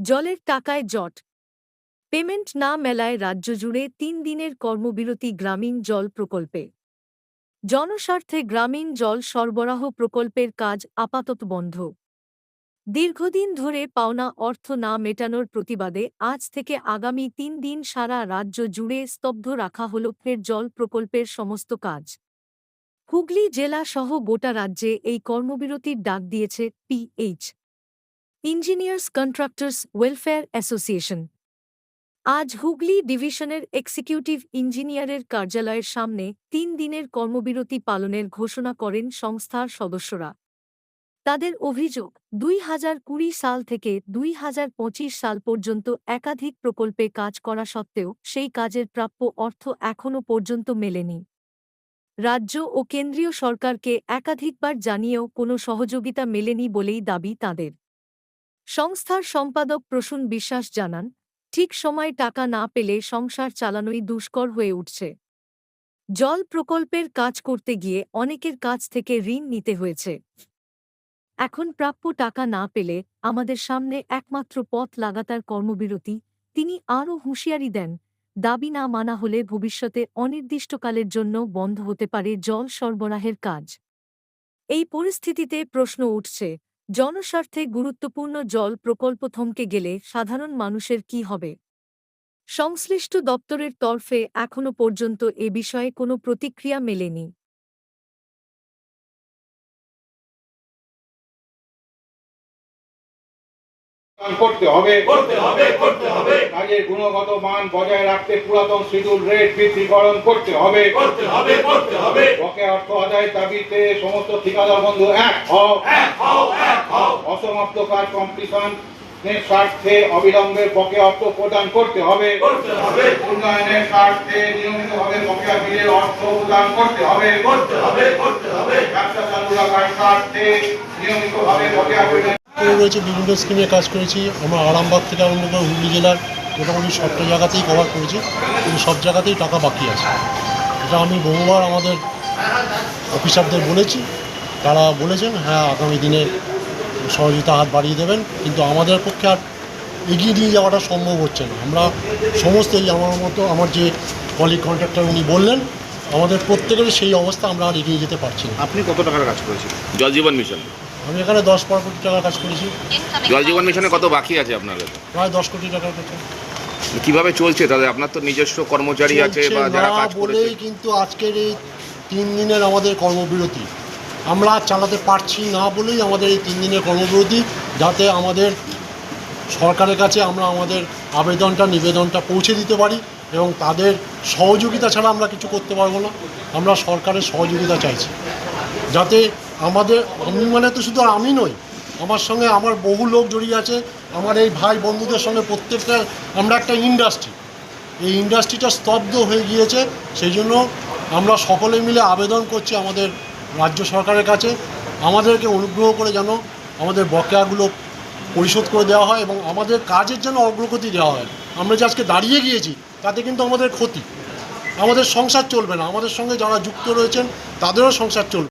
জলের টাকায় জট। পেমেন্ট না মেলায় রাজ্য জুড়ে তিন দিনের কর্মবিরতি গ্রামীণ জল প্রকল্পে। জনস্বার্থে গ্রামীণ জল সরবরাহ প্রকল্পের কাজ আপাতত বন্ধ। দীর্ঘদিন ধরে পাওনা অর্থ না মেটানোর প্রতিবাদে আজ থেকে আগামী তিন দিন সারা রাজ্য জুড়ে স্তব্ধ রাখা হল ফের জল প্রকল্পের সমস্ত কাজ। হুগলি জেলা সহ গোটা রাজ্যে এই কর্মবিরতির ডাক দিয়েছে PH engineers contractors welfare association আজ হুগলি ডিভিশনের এক্সিকিউটিভ ইঞ্জিনিয়ারের কার্যালয়ের সামনে তিন দিনের কর্মবিরতি পালনের ঘোষণা করেন সংস্থার সদস্যরা। তাদের অভিযোগ, দুই হাজার কুড়ি সাল থেকে দুই হাজার পঁচিশ সাল পর্যন্ত একাধিক প্রকল্পে কাজ করা সত্ত্বেও সেই কাজের প্রাপ্য অর্থ এখনও পর্যন্ত মেলেনি। রাজ্য ও কেন্দ্রীয় সরকারকে একাধিকবার জানিয়েও কোনো সহযোগিতা মেলেনি বলেই দাবি তাঁদের। সংস্থার সম্পাদক প্রসূন বিশ্বাস জানান, ঠিক সময় টাকা না পেলে সংসার চালানোই দুষ্কর হয়ে উঠছে। জল প্রকল্পের কাজ করতে গিয়ে অনেকের কাছ থেকে ঋণ নিতে হয়েছে। এখন প্রাপ্য টাকা না পেলে আমাদের সামনে একমাত্র পথ লাগাতার কর্মবিরতি, তিনি আরও হুঁশিয়ারি দেন, দাবি না মানা হলে ভবিষ্যতে অনির্দিষ্টকালের জন্য বন্ধ হতে পারে জল সরবরাহের কাজ। এই পরিস্থিতিতে প্রশ্ন উঠছে জনস্বার্থে গুরুত্বপূর্ণ জল প্রকল্প থমকে গেলে সাধারণ মানুষের কি হবে? সংশ্লিষ্ট দপ্তরের তরফে এখনও পর্যন্ত এ বিষয়ে কোনো প্রতিক্রিয়া মেলেনি। করতে হবে। করতে হবে করতে হবে। কাজের গুণগত মান বজায় রাখতে পুরাতন শিডিউল রেট বৃদ্ধিকরণ করতে হবে। করতে হবে করতে হবে। বকেয়া অর্থ আদায়ের দাবিতে সমস্ত ঠিকাদার বন্ধু এক হও। এক হও এক হও। অসমাপ্ত কাজ কমপ্লিশন স্বার্থে অবিলম্বে বকেয়া অর্থ প্রদান করতে হবে। করতে হবে। উন্নয়নের স্বার্থে নিয়মিতভাবে বকেয়া বিলের অর্থ প্রদান করতে হবে। করতে হবে করতে হবে। ব্যবসা চালু রাখার স্বার্থে নিয়মিতভাবে বকেয়া বিলের রয়েছে বিভিন্ন স্কিমে কাজ করেছি। আমরা আরামবাগ থেকে আরম্ভ করে হুগলি জেলার মোটামুটি সবটা জায়গাতেই কভার করেছি কিন্তু সব জায়গাতেই টাকা বাকি আছে। এটা আমি বহুবার আমাদের অফিসারদের বলেছি তারা বলেছেন হ্যাঁ আগামী দিনে সহযোগিতা হাত বাড়িয়ে দেবেন। কিন্তু আমাদের পক্ষে আর এগিয়ে নিয়ে যাওয়াটা সম্ভব হচ্ছে না। আমরা সমস্ত এই আমার মতো আমার যে কলিগ কন্ট্রাক্টর উনি বললেন আমাদের প্রত্যেকের সেই অবস্থা আমরা আর এগিয়ে যেতে পারছি না। আপনি কত টাকার কাজ করেছেন? জল জীবন মিশন। আমি এখানে দশ বারো কোটি টাকার কাজ করেছি। জল জীবন মিশনে কত বাকি আছে আপনাদের? প্রায় দশ কোটি টাকার কাছে কীভাবে চলছে? তাহলে আপনার তো নিজস্ব কর্মচারী আছে বা যারা কাজ করেছে। বলেই কিন্তু আজকের এই তিন দিনের আমাদের কর্মবিরতি। আমরা চালাতে পারছি না বলেই আমাদের এই তিন দিনের কর্মবিরতি যাতে আমাদের সরকারের কাছে আমরা আমাদের আবেদনটা নিবেদনটা পৌঁছে দিতে পারি এবং তাদের সহযোগিতা ছাড়া আমরা কিছু করতে পারব না। আমরা সরকারের সহযোগিতা চাইছি। যাতে আমাদের, আমি মানে তো শুধু আমি নই, আমার সঙ্গে আমার বহু লোক জড়িয়ে আছে, আমার এই ভাই বন্ধুদের সঙ্গে প্রত্যেকটা, আমরা একটা ইন্ডাস্ট্রি এই ইন্ডাস্ট্রিটা স্তব্ধ হয়ে গিয়েছে, সেই জন্য আমরা সকলে মিলে আবেদন করছি আমাদের রাজ্য সরকারের কাছে, আমাদেরকে অনুগ্রহ করে যেন আমাদের বকেয়াগুলো পরিশোধ করে দেওয়া হয় এবং আমাদের কাজের জন্য অগ্রগতি দেওয়া হয়। আমরা যে আজকে দাঁড়িয়ে গিয়েছি, তাতে কিন্তু আমাদের ক্ষতি। আমাদের সংসার চলবে না, আমাদের সঙ্গে যারা যুক্ত রয়েছেন, তাদেরও সংসার চলবে।